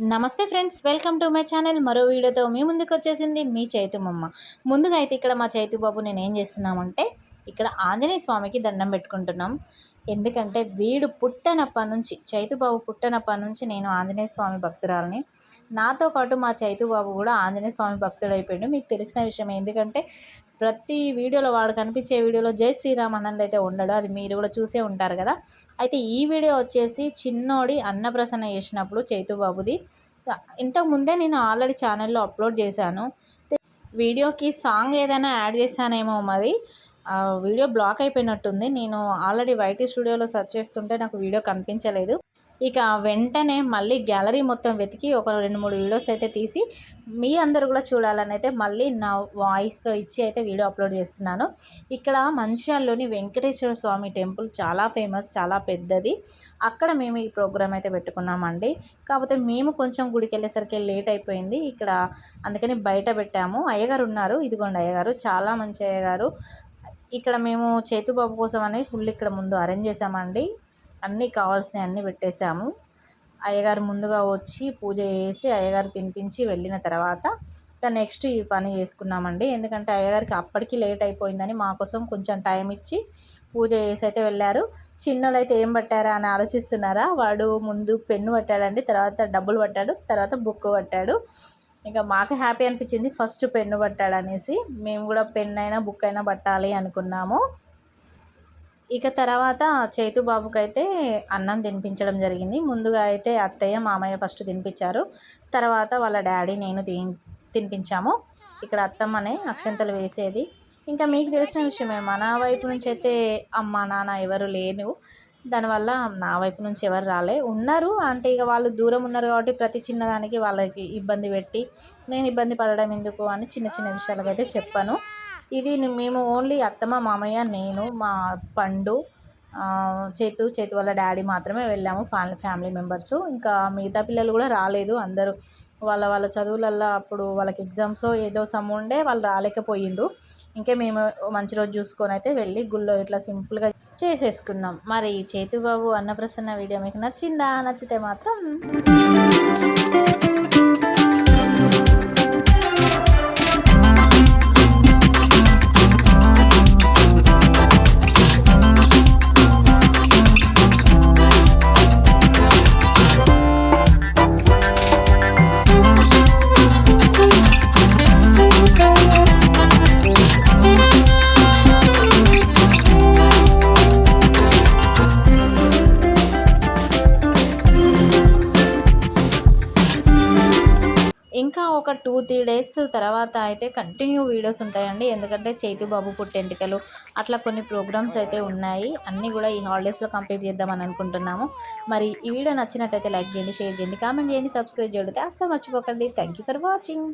నమస్తే friends welcome to my channel. మరో వీడియోతో మీ ముందుకు వచ్చేసింది మీ చైతుమమ్మ ముందుగా అయితే ఇక్కడ మా చైతు బాబు నేను ఏం చేస్తున్నామంటే ఇక్కడ ఆంజనేయ స్వామికి దండం పెట్టుకుంటున్నాం. ఎందుకంటే వీడు పుట్టనప్పటి నుంచి చైతుబాబు పుట్టనప్పటి నుంచి నేను ఆంజనేయ స్వామి భక్తురాలని. నాతో పాటు మా చైతుబాబు కూడా ఆంజనేయ స్వామి భక్తుడు అయిపోయాడు మీకు తెలిసిన విషయం ఎందుకంటే ప్రతి వీడియోలో వాడు కనిపించే వీడియోలో జై శ్రీరామ్ అన్నది అయితే ఉండడు. అది మీరు కూడా చూసే ఉంటారు కదా. అయితే ఈ వీడియో వచ్చేసి చిన్నోడి అన్నప్రసన్న చేసినప్పుడు చైతుబాబుది. ఇంతకు ముందే నేను ఆల్రెడీ ఛానల్లో అప్లోడ్ చేశాను. వీడియోకి సాంగ్ ఏదైనా యాడ్ చేశానేమో మరి. వీడియో బ్లాక్ అయిపోయినట్టుంది. నేను ఆల్రెడీ వైటీ స్టూడియోలో సెర్చ్ చేస్తుంటే నాకు వీడియో కనిపించలేదు. ఇక వెంటనే మళ్ళీ గ్యాలరీ మొత్తం వెతికి ఒక రెండు మూడు వీడియోస్ అయితే తీసి మీ అందరు కూడా చూడాలని అయితే మళ్ళీ నా వాయిస్తో ఇచ్చి అయితే వీడియో అప్లోడ్ చేస్తున్నాను. ఇక్కడ మంచిర్యాలలోని వెంకటేశ్వర స్వామి టెంపుల్ చాలా ఫేమస్ చాలా పెద్దది. అక్కడ మేము ఈ ప్రోగ్రామ్ అయితే పెట్టుకున్నామండి. కాకపోతే మేము కొంచెం గుడికి వెళ్ళేసరికి లేట్ అయిపోయింది. ఇక్కడ అందుకని బయట పెట్టాము. అయ్యగారు ఉన్నారు. ఇదిగోండి అయ్యగారు. చాలా మంచి అయ్యగారు. ఇక్కడ మేము చేతుబాబు కోసం అనేది ఫుల్ ఇక్కడ ముందు అరేంజ్ చేసామండి అన్నీ కావాల్సినవి అన్నీ పెట్టేశాము. అయ్యగారు ముందుగా వచ్చి పూజ చేసి అయ్యగారు తినిపించి వెళ్ళిన తర్వాత ఇంకా నెక్స్ట్ ఈ పని చేసుకున్నామండి. ఎందుకంటే అయ్యగారికి అప్పటికి లేట్ అయిపోయిందని మా కోసం కొంచెం టైం ఇచ్చి పూజ చేసి అయితే వెళ్ళారు. చిన్నోడైతే ఏం పట్టారా అని ఆలోచిస్తున్నారా? వాడు ముందు పెన్ను పట్టాడండి తర్వాత డబ్బులు పట్టాడు తర్వాత బుక్ పట్టాడు. ఇంకా మాకు హ్యాపీ అనిపించింది. ఫస్ట్ పెన్ను పట్టాడు అనేసి మేము కూడా పెన్ అయినా బుక్ అయినా పట్టాలి అనుకున్నాము. ఇక తర్వాత చేతు బాబుకైతే అన్నం తినిపించడం జరిగింది. ముందుగా అయితే అత్తయ్య మామయ్య ఫస్ట్ తినిపించారు. తర్వాత వాళ్ళ డాడీ నేను తి తినిపించాము. ఇక్కడ అత్తమ్మనే అక్షంతలు వేసేది. ఇంకా మీకు తెలిసిన విషయమే మన వైపు నుంచి అయితే అమ్మ నాన్న ఎవరు లేరు. దానివల్ల నా వైపు నుంచి ఎవరు రాలే. ఉన్నారు అంటే ఇక వాళ్ళు దూరం ఉన్నారు కాబట్టి ప్రతి చిన్నదానికి వాళ్ళకి ఇబ్బంది పెట్టి నేను ఇబ్బంది పడడం ఎందుకు అని చిన్న చిన్న విషయాలకైతే చెప్పాను. ఇది మేము ఓన్లీ అత్తమ్మ మామయ్య నేను మా పండు చేతు చేతు వాళ్ళ డాడీ మాత్రమే వెళ్ళాము ఫ్యామిలీ ఫ్యామిలీ మెంబర్స్. ఇంకా మిగతా పిల్లలు కూడా రాలేదు అందరూ. వాళ్ళ వాళ్ళ చదువులల్లో అప్పుడు వాళ్ళకి ఎగ్జామ్స్ ఏదో సమ్ ఉండే వాళ్ళు రాలేకపోయిండ్రు. ఇంకే మేము మంచి రోజు చూసుకొని అయితే వెళ్ళి గుళ్ళో ఇట్లా సింపుల్గా చేసేసుకున్నాం. మరి చేతుబాబు అన్నప్రసన్న వీడియో మీకు నచ్చిందా? నచ్చితే మాత్రం ఇంకా ఒక టూ త్రీ డేస్ తర్వాత అయితే కంటిన్యూ వీడియోస్ ఉంటాయండి. ఎందుకంటే చైతి బాబు పుట్టెంటికలు అట్లా కొన్ని ప్రోగ్రామ్స్ అయితే ఉన్నాయి. అన్నీ కూడా ఈ హాలిడేస్లో కంప్లీట్ చేద్దామని అనుకుంటున్నాము. మరి ఈ వీడియో నచ్చినట్టయితే లైక్ చేయండి షేర్ చేయండి కామెంట్ చేయండి సబ్స్క్రైబ్ చేయండి అస్సలు మర్చిపోకండి. Thank you for watching